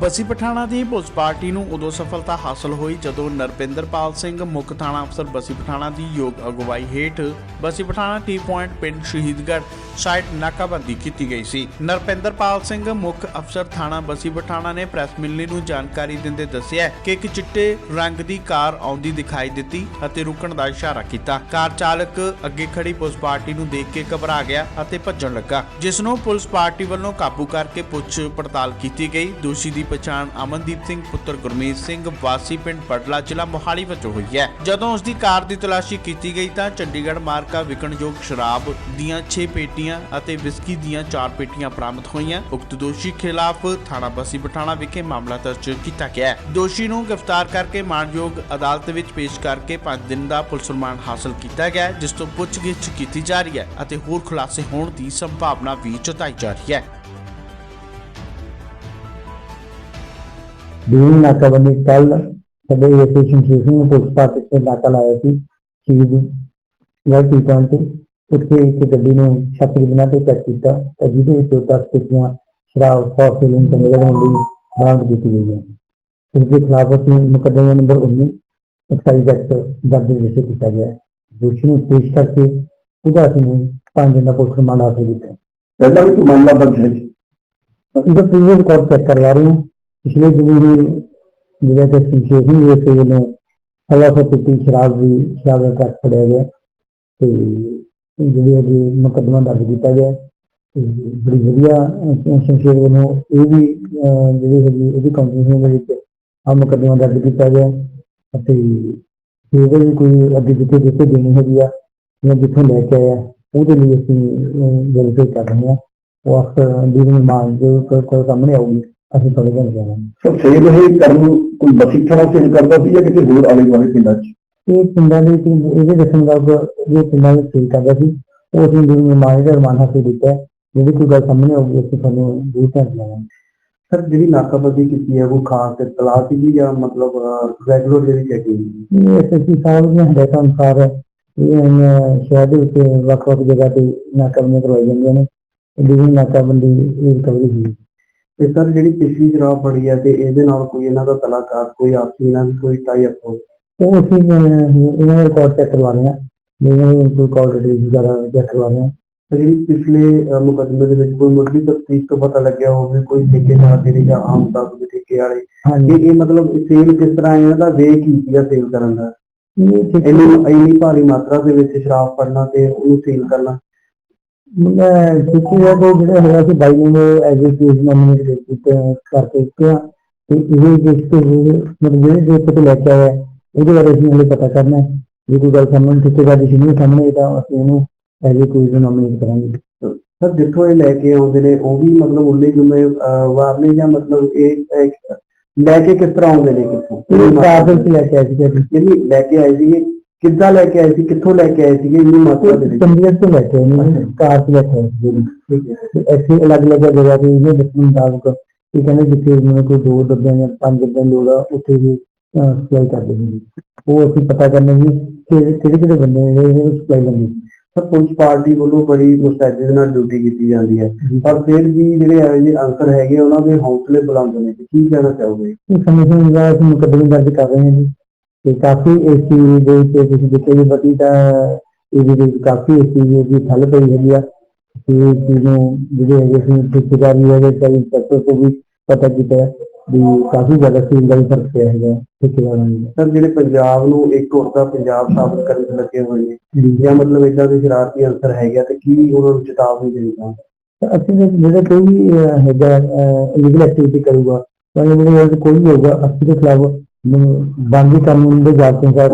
ਬੱਸੀ ਪਠਾਣਾ ਦੀ police party ਨੂੰ ਉਦੋਂ ਸਫਲਤਾ ਹਾਸਲ ਹੋਈ ਜਦੋਂ ਨਰਪਿੰਦਰਪਾਲ ਸਿੰਘ ਮੁੱਖ ਥਾਣਾ ਅਫਸਰ ਬਸੀ ਪਠਾਣਾ ਦੀ ਯੋਗ ਅਗਵਾਈ ਹੇਠ ਬਸੀ ਪਠਾਣਾ ਟੀ ਪੁਆਇੰਟ ਪਿੰਡ ਸ਼ਹੀਦਗੜ੍ਹ ਸਾਈਡ ਨਾਕਾਬੰਦੀ ਕੀਤੀ ਗਈ ਸੀ। ਨਰਪਿੰਦਰਪਾਲ ਸਿੰਘ ਮੁੱਖ ਅਫਸਰ ਥਾਣਾ ਬਸੀ ਪਠਾਣਾ ਨੇ ਪ੍ਰੈਸ ਮਿਲਣੀ ਨੂੰ ਜਾਣਕਾਰੀ ਦਿੰਦੇ ਦੱਸਿਆ ਕਿ ਇੱਕ ਚਿੱਟੇ ਰੰਗ ਦੀ ਕਾਰ ਆਉਂਦੀ ਦਿਖਾਈ ਦਿੱਤੀ ਅਤੇ ਰੁਕਣ ਦਾ ਇਸ਼ਾਰਾ ਕੀਤਾ। ਕਾਰ ਚਾਲਕ ਅੱਗੇ ਖੜੀ ਪੁਲਿਸ ਪਾਰਟੀ ਨੂੰ ਦੇਖ ਕੇ ਘਬਰਾ ਗਿਆ ਅਤੇ ਭੱਜਣ ਲੱਗਾ, ਜਿਸ ਨੂੰ ਪੁਲਿਸ ਪਾਰਟੀ ਵੱਲੋਂ ਕਾਬੂ ਕਰਕੇ ਪੁੱਛ ਪੜਤਾਲ ਕੀਤੀ ਗਈ। ਦੋਸ਼ੀ ਦੀ ਪਛਾਣ ਅਮਨਦੀਪ ਸਿੰਘ, ਪੁੱਤਰ ਗੁਰਮੀਤ ਸਿੰਘ, ਵਾਸੀ ਪਿੰਡ ਪਟਲਾ ਜ਼ਿਲ੍ਹਾ ਮੋਹਾਲੀ ਵਜੋਂ ਹੋਈ ਹੈ। ਜਦੋਂ ਉਸ ਦੀ ਕਾਰ ਦੀ ਤਲਾਸ਼ੀ ਕੀਤੀ ਗਈ ਤਾਂ ਚੰਡੀਗੜ੍ਹ ਮਾਰਕਾ ਵਿਕਣਯੋਗ ਸ਼ਰਾਬ ਦੀਆਂ 6 ਪੇਟੀਆਂ ਅਤੇ ਵਿਸਕੀ ਦੀਆਂ 4 ਪੇਟੀਆਂ ਬਰਾਮਦ ਹੋਈਆਂ। ਉਕਤ ਦੋਸ਼ੀ ਖਿਲਾਫ ਥਾਣਾ ਬਸੀ ਪਠਾਣਾ ਵਿਖੇ ਮਾਮਲਾ ਦਰਜ ਕੀਤਾ ਗਿਆ ਹੈ। ਦੋਸ਼ੀ ਨੂੰ ਗ੍ਰਿਫਤਾਰ ਕਰਕੇ ਮਾਨਯੋਗ ਅਦਾਲਤ ਵਿੱਚ ਪੇਸ਼ ਕਰਕੇ 5 ਦਿਨ ਦਾ ਪੁਲਿਸ ਰਿਮਾਂਡ ਹਾਸਲ ਕੀਤਾ ਗਿਆ ਜਿਸ ਤੋਂ ਪੁੱਛਗਿੱਛ ਕੀਤੀ ਜਾ ਰਹੀ ਹੈ ਅਤੇ ਹੋਰ ਖੁਲਾਸੇ ਹੋਣ ਦੀ ਸੰਭਾਵਨਾ ਵੀ ਜਤਾਈ ਜਾ ਰਹੀ ਹੈ। ਡਿਵੀਜ਼ਨ ਨਾਕਾਬੰਦੀ ਕੱਲ ਸਾਡੇ ਐਸੋਸੀਏਸ਼ਨ ਸਿੰਘ ਪੁਲਿਸ ਪਾਰਟੀ ਤੇ ਨਾਕਾ ਲਾਇਆ ਸੀ ਸ਼ਹੀਦ ਗਲਤੀ ਪੁਆਇੰਟ ਤੇ ਉੱਥੇ ਇੱਕ ਗੱਡੀ ਨੂੰ ਛੱਤ ਦੇ ਬਿਨਾਂ ਤੇ ਚੈੱਕ ਕੀਤਾ ਤਾਂ ਜਿਹਦੇ ਵਿੱਚ 10 ਟਿੱਕੀਆਂ ਸ਼ਰਾਬ ਫੋਰ ਸੀਲਿੰਗ ਤੇ ਨਿਕਲਣ ਦੀ ਬਰਾਮਦ ਕੀਤੀ ਗਈ ਹੈ ਇਸ ਦੇ ਖਿਲਾਫ ਅਸੀਂ ਮੁਕੱਦਮਾ ਨੰਬਰ 19 ਐਕਸਾਈਜ਼ ਐਕਟ ਦਰਜ ਵਿਸ਼ੇ ਕੀਤਾ ਗਿਆ ਹੈ ਦੋਸ਼ੀ ਨੂੰ ਪੇਸ਼ ਕਰਕੇ ਉਹਦਾ ਅਸੀਂ ਪੰਜ ਦਿਨ ਦਾ ਪੁਲਿਸ ਰਿਮਾਂਡ ਹਾਸਲ ਕੀਤਾ ਹੈ। ਪਹਿਲਾਂ ਵੀ ਕੋਈ ਮਾਮਲਾ ਪਿਛਲੇ ਦਿਨ ਵੀ ਜਿਹੜਾ ਕਿ ਸਿੰਚੇਸ਼ਨ ਦੇ ਤੇ ਨੂੰ ਹਵਾ ਤੋਂ ਸ਼ਰਾਬ ਦੀ ਸ਼ਰਾਬ ਦਾ ਟਰੱਕ ਫੜਿਆ ਗਿਆ ਤੇ ਜਿਹੜੇ ਜਿਹੜੀ ਮੁਕੱਦਮਾ ਦਰਜ ਕੀਤਾ ਗਿਆ ਬੜੀ ਵਧੀਆ ਸਿੰਚੇਸ਼ਨ ਵੱਲੋਂ ਇਹ ਵੀ ਜਿਹੜੀ ਹੈਗੀ ਉਹਦੀ ਕੰਪਨੀ ਦੇ ਵਿੱਚ ਆ ਮੁਕੱਦਮਾ ਦਰਜ ਕੀਤਾ ਗਿਆ ਅਤੇ ਇਹਦੇ ਵੀ ਕੋਈ ਅੱਗੇ ਜਿੱਥੇ ਜਿੱਥੇ ਦੇਣੀ ਹੈਗੀ ਆ, ਜਾਂ ਜਿੱਥੋਂ ਲੈ ਕੇ ਆਇਆ, ਉਹਦੇ ਲਈ ਅਸੀਂ ਵੈਰੀਫਾਈ ਕਰ ਰਹੇ ਹਾਂ। ਉਹ ਅਕਸਰ ਦੀਨ ਮਾਨ ਜੋ ਕੋਈ ਸਾਹਮਣੇ ਆਊਗੀ। ਅਸੀਂ ਤੁਹਾਡੇ ਕੋਲ ਜਾਵਾਂਗੇ ਸਰ ਸੇਲ ਇਹ ਕਰਨ ਨੂੰ ਕੋਈ ਬਸੀ ਥਾਣਾ ਸੇਲ ਕਰਦਾ ਸੀ ਜਾਂ ਕਿਤੇ ਹੋਰ ਆਲੇ ਦੁਆਲੇ ਪਿੰਡਾਂ 'ਚ? ਇਹ ਪਿੰਡਾਂ ਦੇ ਵਿੱਚ ਇਹਦੇ ਦੱਸਣ ਦਾ ਇਹ ਪਿੰਡਾਂ ਵਿੱਚ ਸੇਲ ਕਰਦਾ ਸੀ। ਉਹ ਅਸੀਂ ਦੀਨ ਮਾਨ ਦਾ ਰਮਾਨ ਹਾਸਲ ਹੈ। ਜਿਹੜੀ ਕੋਈ ਗੱਲ ਸਾਹਮਣੇ ਆਊਗੀ ਅਸੀਂ ਤੁਹਾਨੂੰ ਜ਼ਰੂਰ ਧਿਆਨ ਦਿਆਵਾਂਗੇ ਸਰ ਜਿਹੜੀ ਨਾਕਾਬੰਦੀ ਕੀਤੀ ਹੈ ਉਹ ਖਾਸ ਇਤਲਾਹ ਸੀ ਜਾਂ ਮਤਲਬ ਰੈਗੂਲਰ ਜਿਹੜੀ ਚੈਕਿੰਗ ਇਹ ਐਸਐਸਪੀ ਸਾਹਿਬ ਦੀਆਂ ਹਦਾਇਤਾਂ ਅਨੁਸਾਰ ਇਹ ਸ਼ਹਿਰ ਦੇ ਵਿੱਚ ਵੱਖ-ਵੱਖ ਜਗ੍ਹਾ ਤੇ ਨਾਕਾਬੰਦੀਆਂ ਕਰਵਾਈ ਜਾਂਦੀਆਂ ਨੇ। ਜਿਹੜੀ ਨਾਕਾਬੰਦੀ ਇਹ ਰਿਕਵਰੀ ਹੋਈ। ਤੇ ਸਰ ਜਿਹੜੀ ਪਿਛਲੀ ਜਰਾਬ ਫੜੀ ਹੈ ਤੇ ਇਹਦੇ ਨਾਲ ਕੋਈ ਇਹਨਾਂ ਦਾ ਤਲਾਕਾਰ ਕੋਈ ਆਪਸੀ ਨਾਲ ਕੋਈ ਟਾਈ ਅਪ ਹੋ ਉਹ ਅਸੀਂ ਅਹ, ਇਹਨਾਂ ਦਾ ਰਿਕਾਰਡ ਚੈੱਕ ਕਰਵਾ ਰਹੇ ਹਾਂ ਇਹਨਾਂ ਦੇ ਕੋਈ ਕਾਲ ਡਿਟੇਲਸ ਵਗੈਰਾ ਚੈੱਕ ਕਰਵਾ ਰਹੇ ਹਾਂ ਤੇ ਜਿਹੜੀ ਪਿਛਲੇ ਅਹ, ਮੁਕੱਦਮੇ ਦੇ ਵਿੱਚ ਕੋਈ ਮੁੱਢਲੀ ਤਫਤੀਸ਼ ਤੋਂ ਪਤਾ ਲੱਗਿਆ ਹੋਵੇ ਕੋਈ ਠੇਕੇਦਾਰ ਜਿਹੜੇ ਜਾਂ ਆਮ ਤੱਕ ਦੇ ਠੇਕੇ ਵਾਲੇ ਹਾਂਜੀ। ਇਹ ਇਹ ਮਤਲਬ ਸੇਲ ਕਿਸ ਤਰ੍ਹਾਂ ਇਹਨਾਂ ਦਾ ਵੇ ਕੀ ਸੀਗਾ ਸੇਲ ਕਰਨ ਦਾ? ਇਹ ਠੀਕ ਇੰਨੀ ਇੰਨੀ ਭਾਰੀ ਮਾਤਰਾ ਦੇ ਵਿੱਚ ਸ਼ਰਾਬ ਫੜਨਾ ਤੇ ਉਹਨੂੰ ਸੇਲ ਕਰਨਾ। ਮੈਂ ਸਿੱਖੀ ਦਾ ਕੋਈ ਜਿਹੜਾ ਹੈਗਾ ਸੀ ਬਾਈ ਨੂੰ ਐਜ਼ ਕੇਸ ਨੋਮੀਨੇਟ ਕੀਤਾ ਕਰਕੇ ਕਿਹਾ ਤੇ ਇਹ ਜਿਸ ਤੇ ਮਤਲਬ ਜਿਹੜੇ ਦੇ ਤੋਂ ਲੈ ਕੇ ਆਇਆ ਹੈ, ਉਹਦੇ ਬਾਰੇ ਅਸੀਂ ਹਲੇ ਪਤਾ ਕਰਨਾ ਹੈ। ਜੇ ਕੋਈ ਗੱਲ ਸਾਹਮਣੇ ਠੇਕੇਦਾਰ ਦੀ ਨਹੀਂ ਸਾਹਮਣੇ ਤਾਂ ਅਸੀਂ ਉਹਨੂੰ ਐਜ਼ ਕੇਸ ਨੋਮੀਨੇਟ ਕਰਾਂਗੇ। ਸਰ ਜਿੱਥੋਂ ਇਹ ਲੈ ਕੇ ਆਉਂਦੇ ਨੇ ਉਹ ਵੀ ਮਤਲਬ ਉਹਨੇ ਜਿੰਮੇ ਵਾਰ ਨੇ ਜਾਂ ਮਤਲਬ ਇਹ ਇਹ ਲੈ ਕੇ ਕਿਸ ਤਰ੍ਹਾਂ ਆਉਂਦੇ ਨੇ ਕਿੱਥੋਂ? ਇਹ ਦੇ ਲੈ ਕੇ ਆਇਆ ਸੀ ਜਿਹੜੀ ਲੈ ਕੇ ਆਏ ਸੀਗੇ। ਕਿੱਦਾਂ ਲੈ ਕੇ ਆਏ ਸੀ ਕਿੱਥੋਂ ਲੈ ਕੇ ਆਏ ਸੀਗੇ ਇੰਨੀ ਮਾਤਰਾ ਦੇ ਵਿੱਚ? ਚੰਡੀਗੜ੍ਹ ਤੋਂ ਲੈ ਕੇ ਆਏ ਨੇ ਕਾਰ ਤੇ ਲੈ ਕੇ ਆਏ ਸੀ ਠੀਕ ਹੈ। ਐਸੀ ਅਲੱਗ-ਅਲੱਗ ਜਗ੍ਹਾ ਤੇ ਇਹਨੇ ਦੱਸਣ ਮੁਤਾਬਕ ਇਹ ਕਹਿੰਦੇ ਜਿੱਥੇ ਮੈਨੂੰ ਕੋਈ ਦੋ ਡੱਬਿਆਂ ਜਾਂ ਪੰਜ ਡੱਬਿਆਂ ਦੀ ਲੋੜ ਆ ਉੱਥੇ ਵੀ ਸਪਲਾਈ ਕਰਦੇ ਨੇ। ਉਹ ਅਸੀਂ ਪਤਾ ਕਰਨੇ ਵੀ ਕਿ ਕਿਹੜੇ ਕਿਹੜੇ ਬੰਦੇ ਨੇ ਜਿਹੜੇ ਸਪਲਾਈ ਲੈਂਦੇ ਸਰ ਪੁਲਿਸ ਪਾਰਟੀ ਵੱਲੋਂ ਬੜੀ ਮੁਸਤੈਦੀ ਦੇ ਨਾਲ ਡਿਊਟੀ ਕੀਤੀ ਜਾਂਦੀ ਹੈ। ਪਰ ਫਿਰ ਵੀ ਜਿਹੜੇ ਇਹੋ ਜਿਹੇ ਅੰਸਰ ਹੈਗੇ ਉਹਨਾਂ ਦੇ ਹੌਸਲੇ ਬੁਲੰਦ ਨੇ। ਕੀ ਕਹਿਣਾ ਚਾਹੋਗੇ? ਇਹ ਸਮੇਂ ਸਮੇਂ ਦਾ ਅਸੀਂ ਮੁਕੱਦਮੇ ਦਰਜ ਕਰ ਰਹੇ ਹਾਂ ਜੀ। ਤੇ ਕਾਫੀ ਚੀਜ਼ ਦੇ ਵਿੱਚ ਤੁਸੀਂ ਦੇਖਿਆ ਜੀ ਬਤੀ ਤਾਂ ਇਹਦੇ ਵਿੱਚ ਕਾਫੀ ਚੀਜ਼ ਦੀ ਠੱਲ ਪਈ ਹੈਗੀ ਆ। ਤੇ ਇਸ ਚੀਜ਼ ਨੂੰ ਜਿਹੜੇ ਹੈਗੇ ਸੀ ਠੇਕੇਦਾਰੀ ਹੈਗੇ ਕਈ ਸੈਕਟਰ ਤੋਂ ਵੀ ਪਤਾ ਕੀਤਾ ਹੈ ਵੀ ਕਾਫੀ ਜ਼ਿਆਦਾ ਸੀਲ ਦਾ ਵੀ ਫ਼ਰਕ ਪਿਆ ਹੈਗਾ ਠੇਕੇਦਾਰਾਂ ਦਾ ਸਰ ਜਿਹੜੇ ਪੰਜਾਬ ਨੂੰ ਇੱਕ ਹੋਰ ਦਾ ਪੰਜਾਬ ਸਾਬਤ ਕਰਨ ਚ ਲੱਗੇ ਹੋਏ ਨੇ ਜੀ। ਮਤਲਬ ਇਦਾਂ ਦੇ ਸ਼ਰਾਰਤੀ ਅੰਸਰ ਹੈਗੇ ਤੇ ਕੀ ਉਹਨਾਂ ਨੂੰ ਚੇਤਾਵਨੀ ਦੇਣੀ ਅਸੀਂ ਜਿਹੜਾ ਕੋਈ ਹੈਗਾ ਇਲੀਗਲ ਐਕਟੀਵਿਟੀ ਕਰੂਗਾ ਤਾਂ ਕੋਈ ਵੀ ਹੋਊਗਾ ਅਸੀਂ ਦੇ ਖਿਲਾਫ ਬੰਦੀ ਕਾਨੂੰਨ ਦੇ ਜਾਤ ਅਨੁਸਾਰ